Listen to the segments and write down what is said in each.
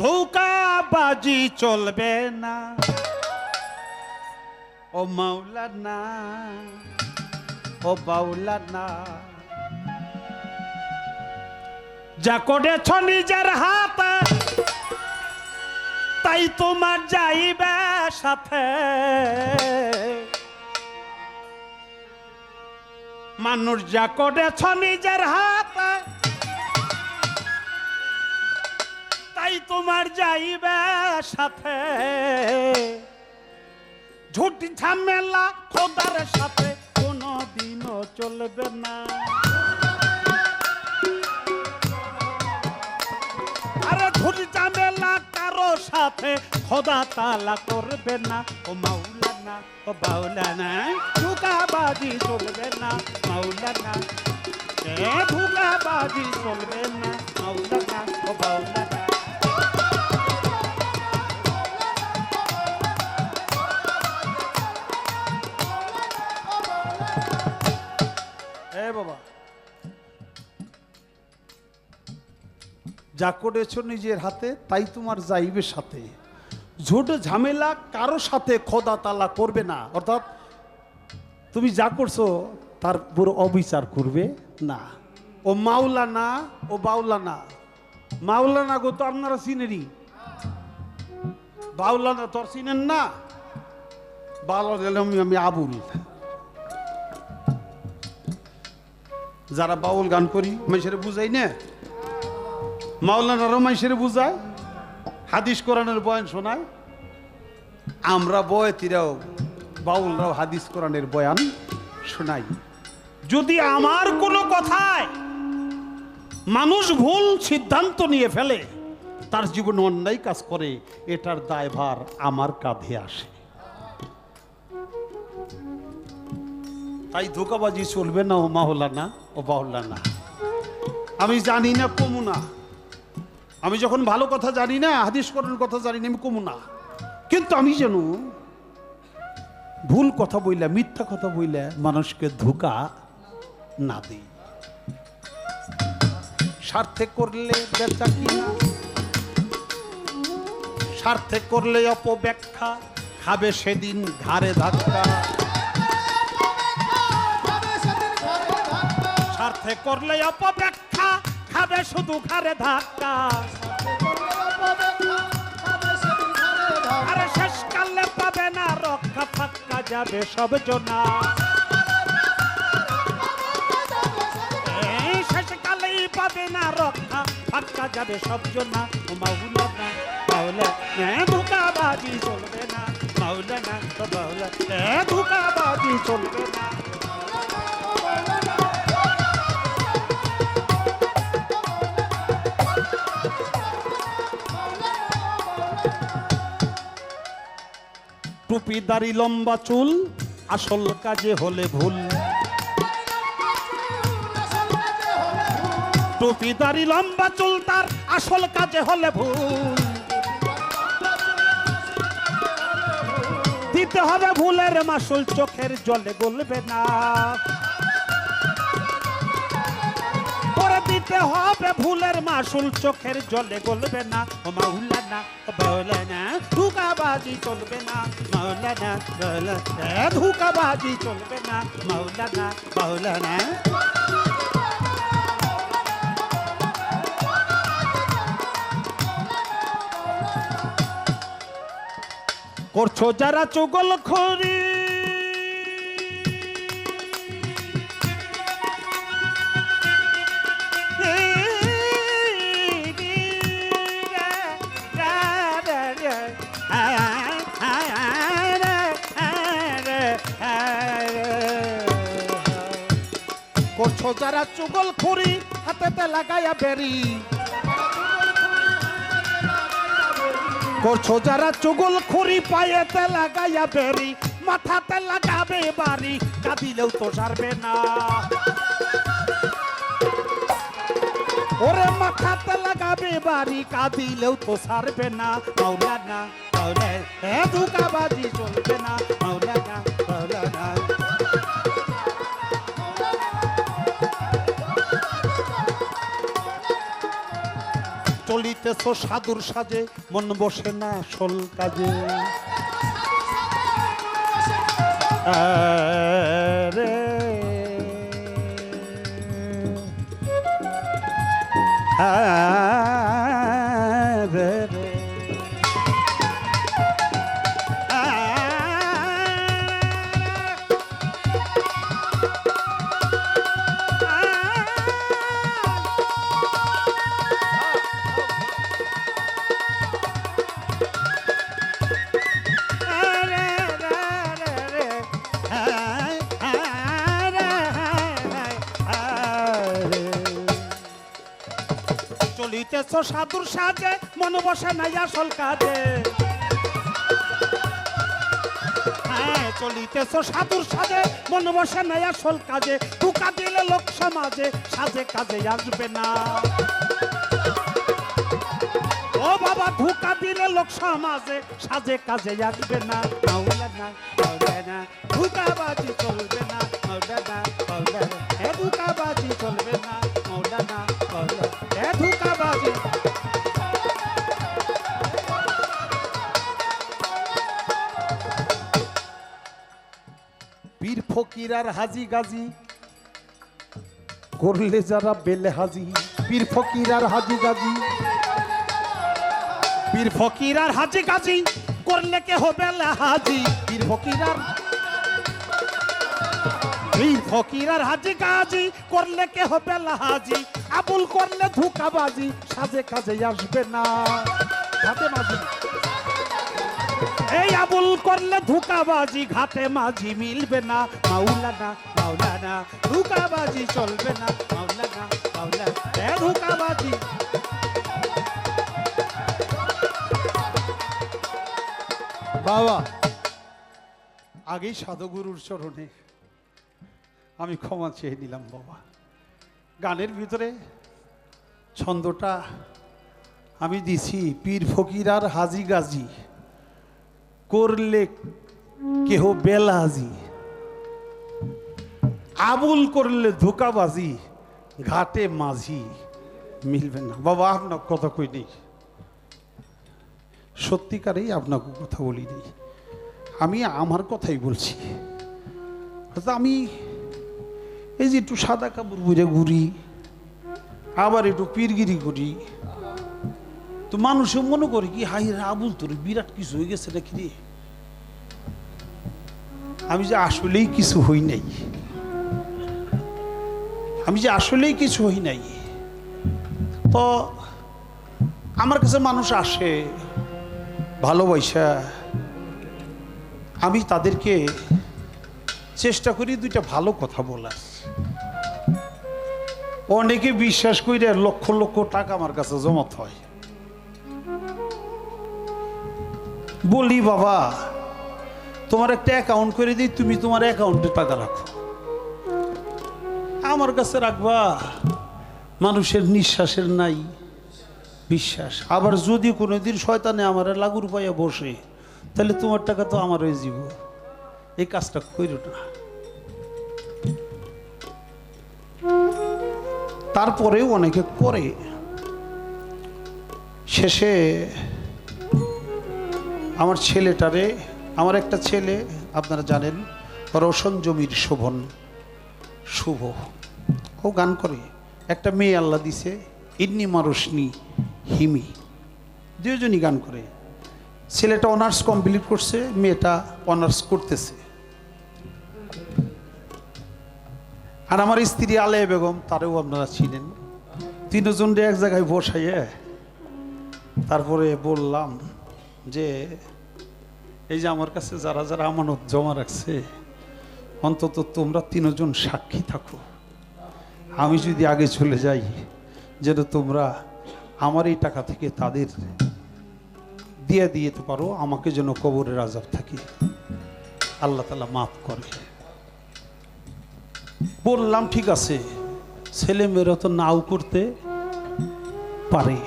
ধোকাবাজি চলবে না ও মাওলানা ও বাউলানা যা করেছ নিজের হাতে, তাই তোমার যাইবে সাথে। মানুষ যা করেছ নিজের হাতে, তাই তোমার যাইবে সাথে। ঝুটি ঝামেলা খোদার সাথে, কোনো দিনও চলবে না। ঝুটি ঝামেলা কারও সাথে, খোদা তালা করবে না। ও মাওলানা, ও বাউলানা, ধুকাবাজি চলবে না, মাওলানা। এ ধুকাবাজি চলবে না, মাওলানা, ও বাউলানা। বাবা। যা করেছ নিজের হাতে, তাই তোমার যাইবে সাথে। ঝোট ঝামেলা কারও সাথে খোদা তালা করবে না। অর্থাৎ তুমি যা করছ, তার পুরো অবিচার করবে না। ও মাওলানা ও বাউলানা মাওলানা গো তো আপনারা চিনেরই বাউলানা তো আর চিনেন না। বাউলানা আমি আমি আবুল। যারা বাউল গান করি মানুষের বুঝাই না। মাওলানারও মানুষের বুঝায়, হাদিস কোরআনের বয়ান শোনায়, আমরা বয়তিরাও বাউলরাও হাদিস কোরআনের বয়ান শোনাই। যদি আমার কোনো কথায় মানুষ ভুল সিদ্ধান্ত নিয়ে ফেলে, তার জীবনে অন্যায় কাজ করে, এটার দায়ভার আমার কাঁধে আসে। তাই ধোকাবাজি চলবে না ও মাহলানা ও বাহুল্লানা আমি জানি না কমু না। আমি যখন ভালো কথা জানি না, হাদিস করার কথা জানি না, আমি কমু না। কিন্তু আমি যেন ভুল কথা বইলে, মিথ্যা কথা বইলে মানুষকে ধোকা না দিই। স্বার্থে করলে বেচা কিনা, স্বার্থে করলে অপব্যাখ্যা, খাবে সেদিন ঘাড়ে ধাক্কা। স্বার্থে করলে অপব্যাখ্যা খাবে শুধু ঘাড়ে ধাক্কা। আরে শেষ কালে পাবে না, রক্ষা ফাক্কা যাবে সব জনা। এই শেষ কালেই পাবে না, রক্ষা ফাক্কা যাবে সব জনা। ও মাওলা না মাওলা না ধোকাবাজি চলবে না। মাওলা না তো মাওলা ধোকাবাজি চলবে না। টুপি দাড়ি, লম্বা চুল, আসল কাজে হলে ভুল। টুপি দাড়ি, লম্বা চুল, তার আসল কাজে হলে ভুল। দিতে হবে ভুলের মাসুল, চোখের জলে গলবে না। মাসুল চোখের জলে গলবে না, ও মাউলা না ও বাউলা না ধুকাবাজি চলবে না মাওলা না বাউলা না ধুকাবাজি চলবে না মাওলা না বাউলা না করছ যারা চুগল খড়ি যারা চুগল খুরি হাতেতে লাগাইয়া বেরি। করছ যারা চুগল খুরি পায়েতে লাগাইয়া বেরি, মাথাতে লাগাবে বাড়ি, কাঁদিলেও তো সারবে না। ওরে মাথাতে লাগাবে বাড়ি, কাঁদিলেও তো সারবে না। মাওলানা মাওলানা, এ ধোকাবাজি চলবে না। চলিতেছ সাধুর সাজে মন বসে না আসল কাজে। হ্যাঁ চলিতেছ সাধুর সাজে, মন বসে নাই আসল কাজে। হ্যাঁ চলিতেছ সাধুর সাজে, মন বসে নাই আসল কাজে। টুকা দিলে লোক সমাজে, সাজে কাজে আসবে না। ও বাবা ধোকা দিলে লোক সমাজে, সাজে কাজে আসবে না। মাওলানা ধোকাবাজি চলবে না ফকির আর হাজি গাজি। করলে যারা বেলে হাজি, পীর ফকির আর হাজি গাজি। পীর ফকির আর হাজি গাজি, করলে কে হবে হাজি। পীর ফকির আর পীর ফকির আর হাজি গাজি, করলে কে হবে হাজি। আবুল করলে ধোকাবাজি, সাজে কাজে আসবে না। ঘাটে মাঝি এই আবুল করলে ধোকাবাজি, ঘাটে মাঝি মিলবে না। মাওলানা মাওলানা, ধোকাবাজি চলবে না। মাওলানা এ ধোকাবাজি। বাবা, আগেই সাধুগুরুর চরণে আমি ক্ষমা চেয়ে নিলাম বাবা। গানের ভিতরে ছন্দটা আমি দিছি, পীর ফকির আর হাজি গাজি। করলে কেহ বেলাজি। আবুল করলে ধোকাবাজি, ঘাটে মাঝি। মিলবে না। বাবা, আপনার কথা কই নেই। সত্যিকারেই আপনাকে কথা বলি নেই। আমি আমার কথাই বলছি। আমি এই যে একটু সাদা কাপড় বুঝে ঘুরি, আবার একটু পীরগিরি করি তো মানুষও মনে করে কি হাই রে, আবুল তোর বিরাট কিছু হয়ে গেছে নাকি রে? আমি যে আসলেই কিছু হই নাই। আমি যে আসলেই কিছু হই নাই। তো আমার কাছে মানুষ আসে, ভালোবাসা, আমি তাদেরকে চেষ্টা করি দুইটা ভালো কথা বলার। অনেকে বিশ্বাস করে লক্ষ লক্ষ টাকা আমার কাছে জমাত হয়। বলি বাবা, তোমার একটা অ্যাকাউন্ট করে দিই, তুমি তোমার অ্যাকাউন্টে টাকা রাখো। আমার কাছে রাখবা, মানুষের নিঃশ্বাসের নাই, বিশ্বাস। আবার যদি কোনোদিন শয়তানে আমার লাগুর পাইয়া বসে, তাহলে তোমার টাকা তো আমার হয়ে যাব এই কাজটা করো না। তারপরেও অনেকে করে। শেষে আমার ছেলেটারে, আমার একটা ছেলে, আপনারা জানেন, রোশন জমির শোভন। শুভ। ও গান করে। একটা মেয়ে আল্লাহ দিছে, ইন্নি মারুসনি হিমি। দুজনই গান করে। ছেলেটা অনার্স কমপ্লিট করছে, মেয়েটা অনার্স করতেছে। আর আমার স্ত্রী আলেয়া বেগম, তারেও আপনারা চিনেন। তিনজনরে এক জায়গায় বসাইয়ে, তারপরে বললাম যে এই যে আমার কাছে যারা যারা আমানত জমা রাখছে, অন্তত তোমরা তিনজন সাক্ষী থাকো। আমি যদি আগে চলে যাই, যেন তোমরা আমার এই টাকা থেকে তাদের দিয়ে দিতে পারো, আমাকে যেন কবরের আজাব থাকি। আল্লাহ তালা মাফ করে। বললাম, ঠিক আছে, ছেলে মেয়েরা তো নাও করতে পারে।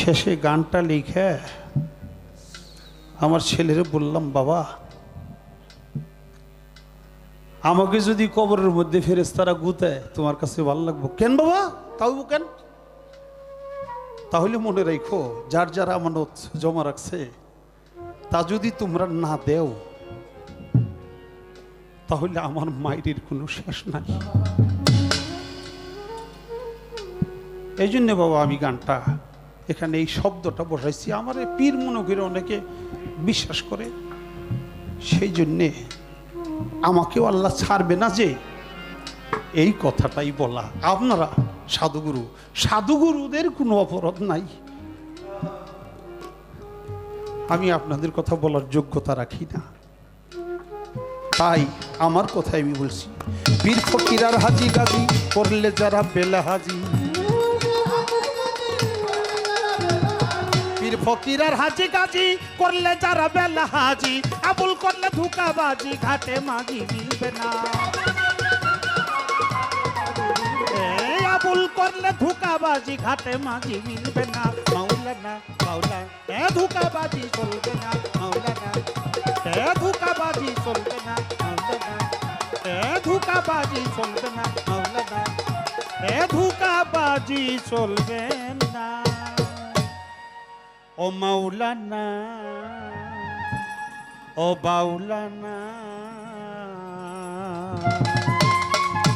শেষে গানটা লিখে আমার ছেলেরে বললাম, বাবা, আমাকে যদি কবরের মধ্যে ফেরেস্তারা গুতে তোমার কাছে ভালো লাগবো। কেন বাবা? তাও কেন? তাহলে মনে রাখো, যার যারা আমানত জমা রাখছে, তা যদি তোমরা না দেও, তাহলে আমার মায়ের কোনো শেষ নাই। এই জন্যে বাবা আমি গানটা, এখানে এই শব্দটা বসাইছি। আমার পীর মনে করে অনেকে বিশ্বাস করে, সেই জন্যে আমাকেও আল্লাহ ছাড়বে না যে। এই কথাটাই বলা। আপনারা সাধুগুরু, সাধুগুরুদের কোনো অপরাধ নাই। আমি আপনাদের কথা বলার যোগ্যতা রাখি না। তাই আমার কথাই আমি বলছি, বীর ফকিরার হাজি গাজি, করলে যারা বেলা হাজি। ফকিরার হাজি গাজি, করলে যারা বেলা হাজি, আবুল করলে ধুকাবাজি, ঘাটে মাগি মিলবে না। আবুল করলে ধোকাবাজি, ঘাটে মাঝি মিলবে না। মাওলানা মাওলা এ ধোকাবাজি চলবে না। মাওলানা, এ ধোকাবাজি চলবে না। মাওলানা, এ ধোকাবাজি চলবে না। মাওলানা, এ ধোকাবাজি চলবে না। ও মাওলানা ও বাউলানা